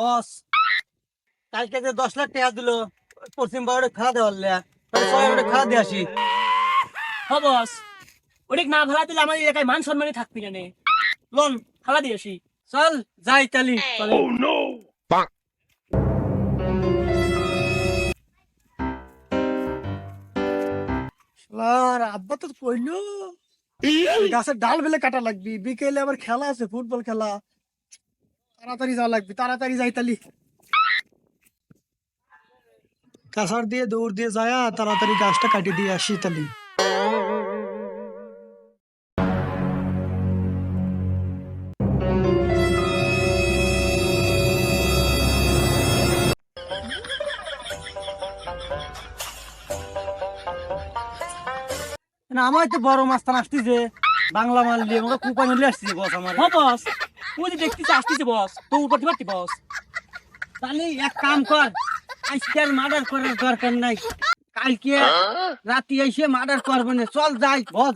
বস কালকে যে দশ লাখ টাকা দিল পশ্চিম বাংলার খেলা দেওয়ার লিয়া সবাই ওটা খেলা দিয়ে আসি। হ বস। ওটা না ভাড়া দিলে আমার এলাকায় মান সম্মানই থাকবি না নে। লোন ভাড়া দিয়ে আসি। চল যাই তালি। চলে। আব্বা তো কইলো? গাছের ডাল বেলে কাটা লাগবি। বিকেলে আবার খেলা আছে ফুটবল খেলা। তাড়াতাড়ি যাওয়া লাগবে, তাড়াতাড়ি কাঁসার দিয়ে, দৌড় দিয়ে যায়, তাড়াতাড়ি গাছটা কাটি দিয়ে আসি তালি। আমার তো বড় মাছ আসতেছে, বাংলা মাল দিয়ে আমরা কুপা নিলে আসতেছে বস আমার। হ বস। ওই যে দেখতেছে আসতেছে বস তো উপর পারতি বস? তাহলে এক কাম কর আজকে আর মার্ডার করার দরকার নাই। কালকে রাতে এসে মার্ডার করবে না, চল যাই, বস।